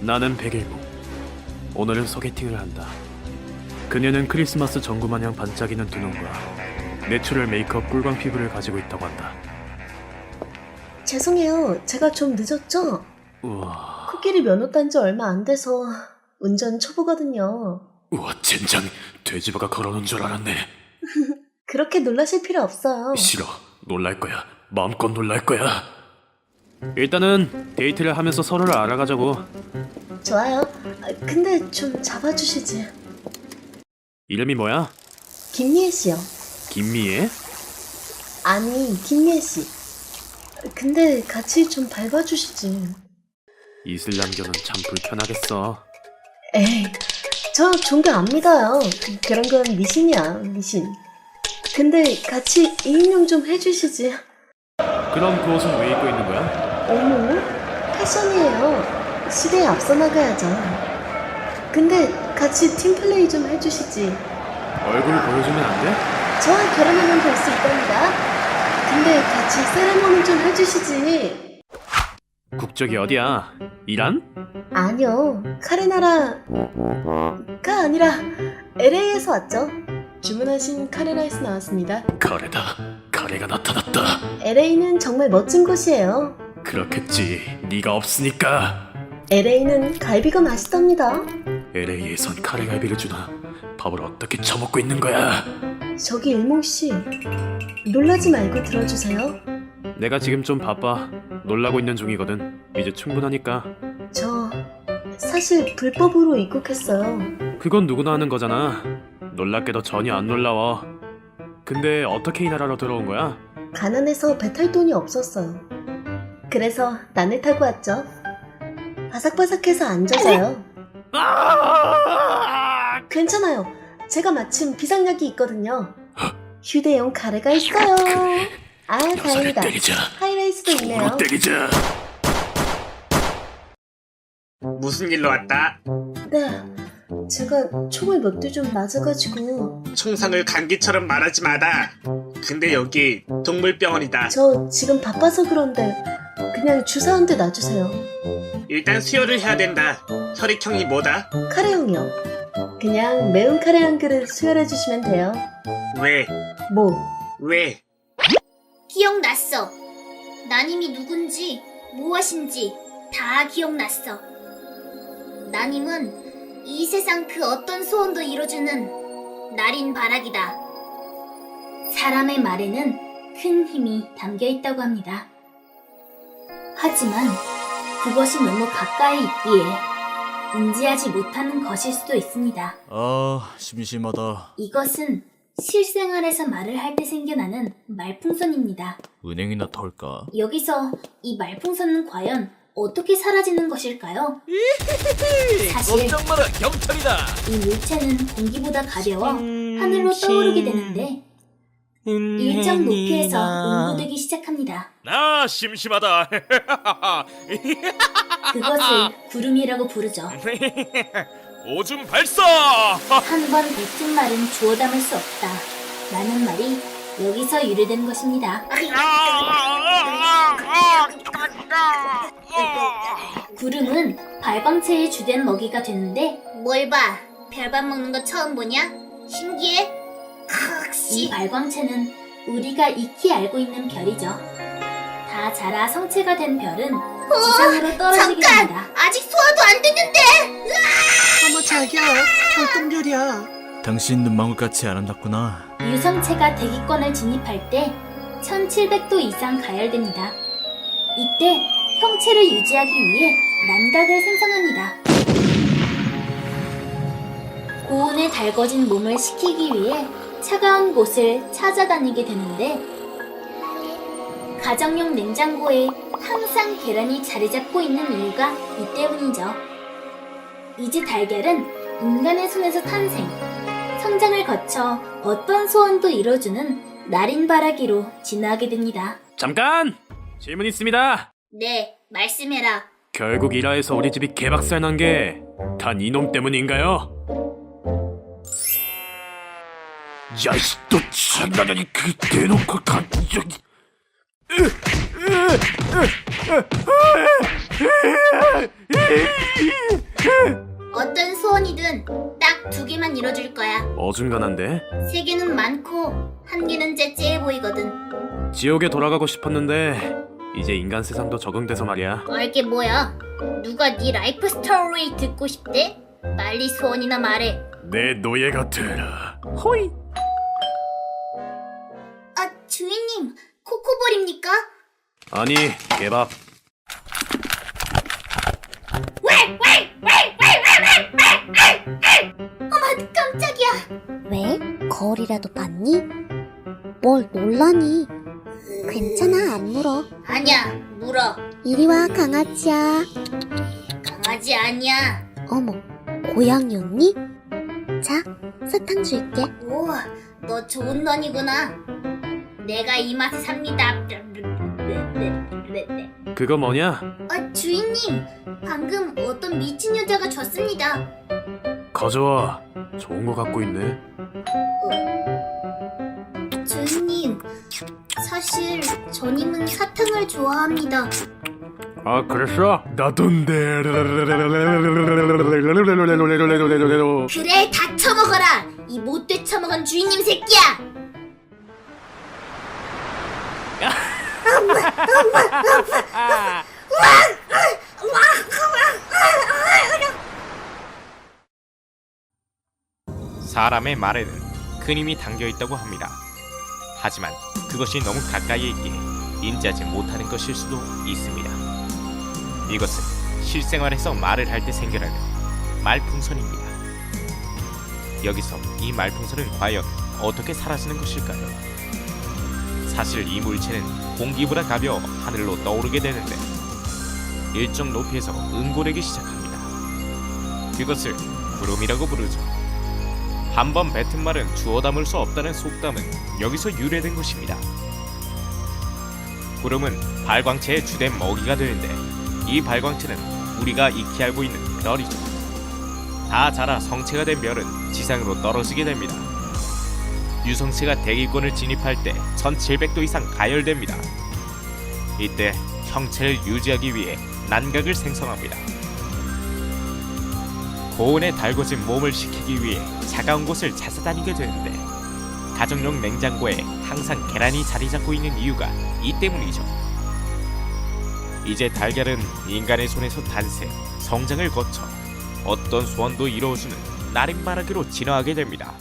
나는 백일무. 오늘은 소개팅을 한다. 그녀는 크리스마스 전구 마냥 반짝이는 두 눈과 내추럴 메이크업 꿀광 피부를 가지고 있다고 한다. 죄송해요. 제가 좀 늦었죠? 우와, 코끼리 면허 딴 지 얼마 안 돼서 운전 초보거든요. 우와, 젠장, 돼지바가 걸어놓은 줄 알았네. 그렇게 놀라실 필요 없어요. 싫어, 놀랄 거야. 마음껏 놀랄 거야. 일단은 데이트를 하면서 서로를 알아가자고. 좋아요. 아, 근데 좀 잡아주시지. 이름이 뭐야? 김미애 씨요. 김미애? 아니, 김미애 씨. 근데 같이 좀 밟아주시지. 이슬람교는 참 불편하겠어. 에이, 저 종교 안 믿어요. 그런 건 미신이야, 미신. 근데 같이 이인용 좀 해주시지. 그럼 그 옷은 왜 입고 있는 거야? 시대에 앞서 나가야죠. 근데 같이 팀플레이 좀 해주시지. 얼굴 보여주면 안 돼? 저와 결혼하면 될수 있답니다. 근데 같이 세레모니 좀 해주시지. 국적이 어디야? 이란? 아니요, 카레나라가 아니라 LA에서 왔죠. 주문하신 카레라이스 나왔습니다. 카레다. 카레가 나타났다. LA는 정말 멋진 곳이에요. 그렇겠지. 네가 없으니까. LA는 갈비가 맛있답니다. LA에선 카레갈비를 주나? 밥을 어떻게 처먹고 있는 거야? 저기 일몽 씨, 놀라지 말고 들어주세요. 내가 지금 좀 바빠. 놀라고 있는 중이거든. 이제 충분하니까. 저 사실 불법으로 입국했어요. 그건 누구나 하는 거잖아. 놀랍게도 전혀 안 놀라워. 근데 어떻게 이 나라로 들어온 거야? 가난해서 배 탈 돈이 없었어요. 그래서 난을 타고 왔죠. 바삭바삭해서 안 젖어요. 아! 괜찮아요. 제가 마침 비상약이 있거든요. 휴대용 가래가 있어요. 아, 녀석을 다행이다. 때리자. 하이라이스도 있네요. 때리자. 무슨 일로 왔다? 네. 제가 총을 몇 대 좀 맞아가지고 총상을 감기처럼 말하지 마라. 근데 여기 동물병원이다. 저 지금 바빠서 그런데 그냥 주사 한 대 놔주세요. 일단 수혈을 해야 된다. 혈액형이 뭐다? 카레용이요. 그냥 매운 카레 한 그릇 수혈해 주시면 돼요. 왜? 뭐? 왜? 기억났어. 나님이 누군지, 무엇인지 다 기억났어. 나님은 이 세상 그 어떤 소원도 이뤄주는 날인 바락이다. 사람의 말에는 큰 힘이 담겨 있다고 합니다. 하지만 그것이 너무 가까이 있기에 인지하지 못하는 것일 수도 있습니다. 아, 심심하다. 이것은 실생활에서 말을 할 때 생겨나는 말풍선입니다. 은행이나 털까? 여기서 이 말풍선은 과연 어떻게 사라지는 것일까요? 사실 걱정 마라, 경찰이다. 이 물체는 공기보다 가벼워 하늘로 떠오르게 되는데 일정 높이에서 응고되기 시작합니다. 나 심심하다. 그것을 구름이라고 부르죠. 오줌 발사. 한 번 뱉은 말은 주워 담을 수 없다. 라는 말이 여기서 유래된 것입니다. 구름은 발광체의 주된 먹이가 되는데 뭘 봐? 별밥 먹는 거 처음 보냐? 신기해? 이 발광체는 우리가 익히 알고 있는 별이죠. 다 자라 성체가 된 별은 지상으로 떨어지게 됩니다. 아직 소화도 안 됐는데! 어머 자기야, 별똥별이야. 당신 눈망울 같이 아름답구나. 유성체가 대기권을 진입할 때 1700도 이상 가열됩니다. 이때 형체를 유지하기 위해 난각을 생성합니다. 고온에 달궈진 몸을 식히기 위해 차가운 곳을 찾아다니게 되는데 가정용 냉장고에 항상 계란이 자리 잡고 있는 이유가 이 때문이죠. 이제 달걀은 인간의 손에서 탄생, 성장을 거쳐 어떤 소원도 이뤄주는 날인바라기로 진화하게 됩니다. 잠깐! 질문 있습니다. 네, 말씀해라. 결국 일하에서 우리 집이 개박살 난 게 단 이놈 때문인가요? 야이씨 또 장난하니 그 대놓고 간 저기 비밀은 딱두 개만 이뤄줄 거야. 어중간한데? 세 개는 많고 한 개는 째째해 보이거든. 지옥에 돌아가고 싶었는데 이제 인간 세상도 적응돼서 말이야. 알게 뭐야? 누가 네 라이프 스토리 듣고 싶대? 빨리 소원이나 말해. 내 노예가 되라. 호이. 코코볼입니까? 아니 개밥. 어머 깜짝이야. 왜? 거울이라도 봤니? 뭘 놀라니? 괜찮아, 안 물어. 아니야 물어. 이리 와, 강아지야. 강아지 아니야. 어머, 고양이였니? 자, 사탕 줄게. 우와 너 좋은 넌이구나. 내가 이 맛에 삽니다. 그거 뭐냐? 아 주인님 방금 어떤 미친 여자가 줬습니다. 가져와. 좋은 거 갖고 있네. 주인님 사실 전임은 사탕을 좋아합니다. 아 그랬어? 나돈데. 그래 다 처먹어라 이 못돼 처먹은 주인님 새끼야. 사람의 말에는 큰 힘이 담겨 있다고 합니다. 하지만 그것이 너무 가까이에 있기에 인지하지 못하는 것일 수도 있습니다. 이것은 실생활에서 말을 할 때 생겨나는 말풍선입니다. 여기서 이 말풍선은 과연 어떻게 사라지는 것일까요? 사실 이 물체는 공기보다 가벼워 하늘로 떠오르게 되는데 일정 높이에서 응고되기 시작합니다. 그것을 구름이라고 부르죠. 한번 뱉은 말은 주워 담을 수 없다는 속담은 여기서 유래된 것입니다. 구름은 발광체의 주된 먹이가 되는데 이 발광체는 우리가 익히 알고 있는 별이죠. 다 자라 성체가 된 별은 지상으로 떨어지게 됩니다. 유성체가 대기권을 진입할 때 1700도 이상 가열됩니다. 이때 형체를 유지하기 위해 난각을 생성합니다. 고온에 달궈진 몸을 식히기 위해 차가운 곳을 찾아다니게 되는데 가정용 냉장고에 항상 계란이 자리 잡고 있는 이유가 이 때문이죠. 이제 달걀은 인간의 손에서 탄생, 성장을 거쳐 어떤 소원도 이루어주는 나림말하기로 진화하게 됩니다.